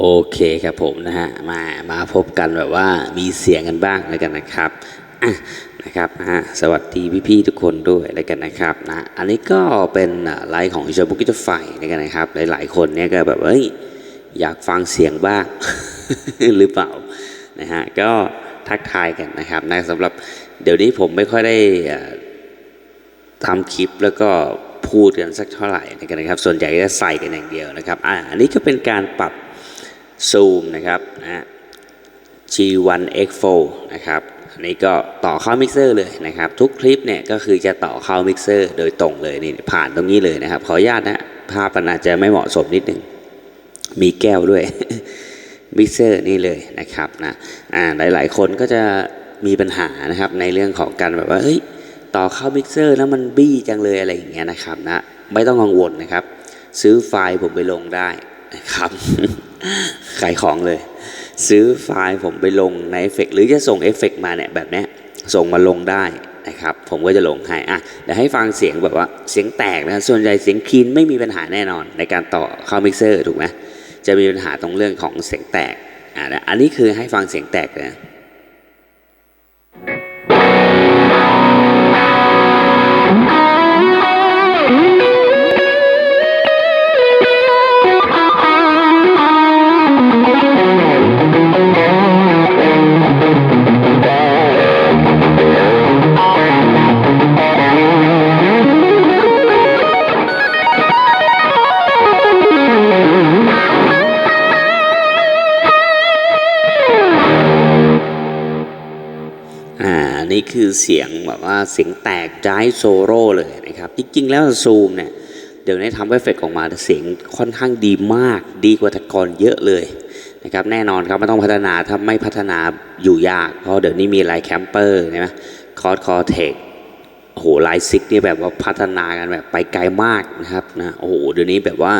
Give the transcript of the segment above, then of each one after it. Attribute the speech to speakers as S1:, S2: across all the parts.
S1: โอเคครับผมนะฮะมามาพบกันแบบว่ามีเสียงกันบ้างแล้วกันนะครับอะนะครับนะฮะสวัสดีพี่ๆทุกคนด้วยแล้วกันนะครับนะอันนี้ก็เป็นไลฟ์ของชาบุกิจไฟแล้วกันนะครับ หลายๆคนเนี่ยก็แบบเฮ้ยอยากฟังเสียงบ้างหรือเปล่านะฮะก็ทักทายกันนะครับนะสำหรับเดี๋ยวนี้ผมไม่ค่อยได้ทำคลิปแล้วก็พูดกันสักเท่าไหร่นะครับ ส่วนใหญ่จะใส่กันอย่างเดียวนะครับอ่าอันนี้ก็เป็นการปรับ ซูมนะครับนะ G1X4 นะครับอันนี้ก็ต่อเข้ามิกเซอร์เลยนะครับ ทุกคลิปเนี่ยก็คือจะต่อเข้ามิกเซอร์โดยตรงเลยนี่ผ่านตรงนี้เลยนะครับ ขออนุญาตนะภาพมันอาจจะไม่เหมาะสมนิดนึง มีแก้วด้วยมิกเซอร์นี่เลยนะครับนะอ่าหลายๆ คนก็จะมีปัญหานะครับในเรื่องของการแบบว่าเฮ้ยต่อเข้ามิกเซอร์แล้วมันบี้จังเลยอะไรอย่างเงี้ยนะครับนะไม่ต้องกังวลนะครับ ซื้อไฟล์ผมไปลงได้ ครับ ขายของเลย ซื้อไฟล์ผมไปลงในเอฟเฟกหรือจะส่งเอฟเฟกมาเนี่ยแบบเนี้ยส่งมาลงได้นะครับ ผมก็จะลงให้อะเดี๋ยวให้ฟังเสียงแบบว่าเสียงแตกนะส่วนใหญ่เสียงคลีนไม่มีปัญหาแน่นอน ในการต่อเข้ามิกเซอร์ถูกไหมจะมีปัญหาตรงเรื่องของเสียงแตกอะอันนี้คือให้ฟังเสียงแตกนะ นี่คือเสียงแบบว่าเสียงแตกจายโซโล่เลยนะครับ จริง ๆ แล้วซูมเนี่ย เดี๋ยวนี้ทำเอฟเฟกออกมาเสียงค่อนข้างดีมาก ดีกว่าแต่ก่อนเยอะเลยนะครับ แน่นอนครับไม่ต้องพัฒนาถ้าไม่พัฒนาอยู่ยาก เพราะเดี๋ยวนี้มีไลน์แคมเปอร์ใช่ไหมคอร์ดคอเทคโอ้โหไลน์ซิกนี่แบบว่าพัฒนากันแบบไปไกลมากนะครับนะโอ้โหเดี๋ยวนี้แบบว่า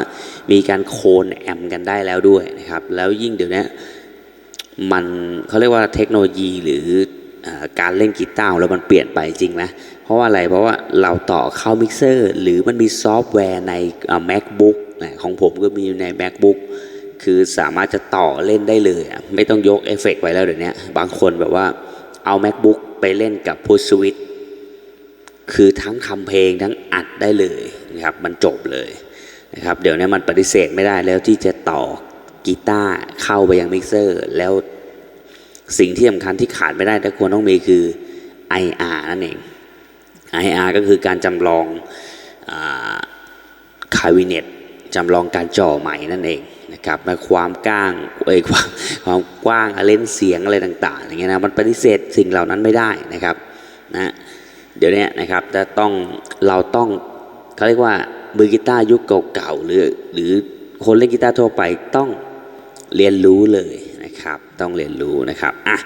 S1: มีการโคนแอมกันได้แล้วด้วยนะครับ แล้วยิ่งเดี๋ยวนี้มันเขาเรียกว่าเทคโนโลยีหรือ การเล่นกีตาร์แล้วมันเปลี่ยนไปจริงไหมเพราะว่าอะไรเพราะว่าเราต่อเข้ามิกเซอร์หรือมันมีซอฟต์แวร์ใน macbook นะของผมก็มีใน macbook คือสามารถจะต่อเล่นได้เลย ไม่ต้องยกเอฟเฟกต์ไว้แล้วเดี๋ยวนี้บางคนแบบว่าเอา macbook ไปเล่นกับ push switch คือทั้งทำเพลงทั้งอัดได้เลยนะครับมันจบเลยนะครับเดี๋ยวนี้มันปฏิเสธไม่ได้แล้วที่จะต่อกีตาร์เข้าไปยังมิกเซอร์แล้ว สิ่งที่สำคัญที่ขาดไม่ได้แต่ควรต้องมีคือ IR นั่นเอง IR ก็คือการจำลองคาวิเนตจำลองการจ่อใหม่นั่นเองนะครับและความกว้างเอ้ยความความกว้างเล่นเสียงอะไรต่างๆอย่างเงี้ยนะมันปฏิเสธสิ่งเหล่านั้นไม่ได้นะครับนะเดี๋ยวนี้นะครับจะต้องเราต้องเขาเรียกว่ามือกีตาร์ยุคเก่าๆหรือหรือคนเล่นกีตาร์ทั่วไปต้องเรียนรู้เลย นะครับ ต้องเรียนรู้นะครับอะ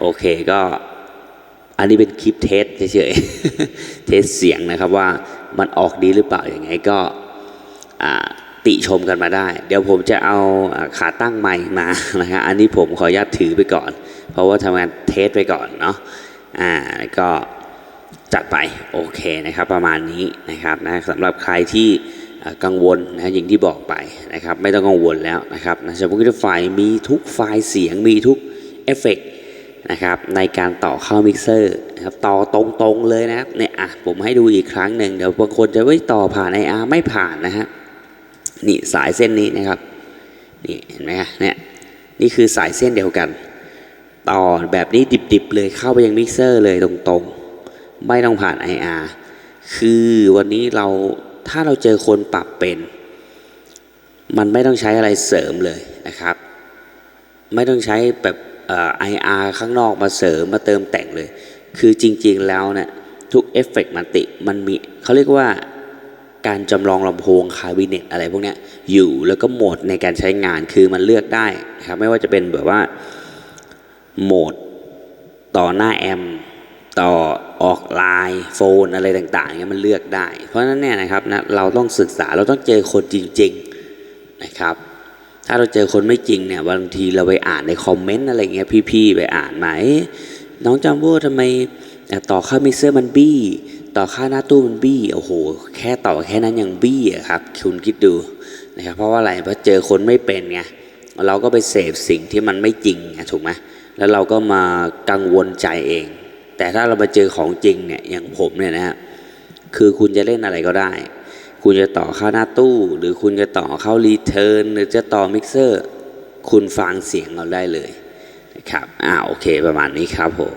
S1: โอเคก็อันนี้เป็นคลิปเทสเฉยๆเทสเสียงนะครับว่ามันออกดีหรือเปล่าอย่างไงก็ติชมกันมาได้ เดี๋ยวผมจะเอาขาตั้งใหม่มานะฮะอันนี้ผมขออนุญาตถือไปก่อน เพราะว่าทำงานเทสไปก่อนเนาะอ่าก็จัดไปโอเคนะครับประมาณนี้นะครับนะสำหรับใครที่ กังวลนะอย่างที่บอกไปนะครับ ไม่ต้องกังวลแล้วนะครับนะเฉพาะที่ไฟล์มีทุกไฟล์เสียงมีทุกเอฟเฟกต์นะครับในการต่อเข้ามิกเซอร์นะครับต่อตรงๆเลยนะครับเนี่ยอะผมให้ดูอีกครั้งหนึ่งเดี๋ยวบางคนจะไว้ยต่อผ่านไออาร์ไม่ผ่านนะฮะนี่สายเส้นนี้นะครับนี่เห็นไหมฮะเนี่ยนี่คือสายเส้นเดียวกัน ต่อแบบนี้ดิบๆเลยเข้าไปยังมิกเซอร์เลยตรงๆ ไม่ต้องผ่าน IR คือวันนี้เรา ถ้าเราเจอคนปรับเป็น มันไม่ต้องใช้อะไรเสริมเลยนะครับ ไม่ต้องใช้แบบเอ่อ IR ข้างนอกมาเสริมมาเติมแต่งเลย คือจริง ๆ แล้วเนี่ยทุกเอฟเฟกต์มันติมันมีเขาเรียกว่าการจำลองลำโพงคาบิเนตอะไรพวกนี้อยู่แล้วก็โหมดในการใช้งานคือมันเลือกได้นะครับไม่ว่าจะเป็นแบบว่าโหมดต่อหน้าแอมต่อ ออกไลน์โฟนอะไรต่างๆเนี่ยมันเลือกได้ เพราะฉะนั้นเนี่ยนะครับนะเราต้องศึกษาเราต้องเจอคนจริงๆนะครับ ถ้าเราเจอคนไม่จริงเนี่ยบางทีเราไปอ่านในคอมเมนต์อะไรเงี้ยพี่ๆไปอ่านมาน้องจัมโบ้ทำไมต่อค่ามิเซอร์มันบี้ ต่อค่าหน้าตู้มันบี้โอ้โห แค่ต่อแค่นั้นยังบี้อะครับคุณคิดดูนะครับเพราะว่าอะไรเพราะเจอคนไม่เป็นไงเราก็ไปเสพสิ่งที่มันไม่จริงไงถูกไหมแล้วเราก็มากังวลใจเอง แต่ถ้าเรามาเจอของจริงเนี่ยอย่างผมเนี่ยนะฮะคือคุณจะเล่นอะไรก็ได้ คุณจะต่อเข้าหน้าตู้ หรือคุณจะต่อเข้ารีเทิร์นหรือจะต่อมิกเซอร์ คุณฟังเสียงเราได้เลยนะครับอ่าโอเคประมาณนี้ครับผม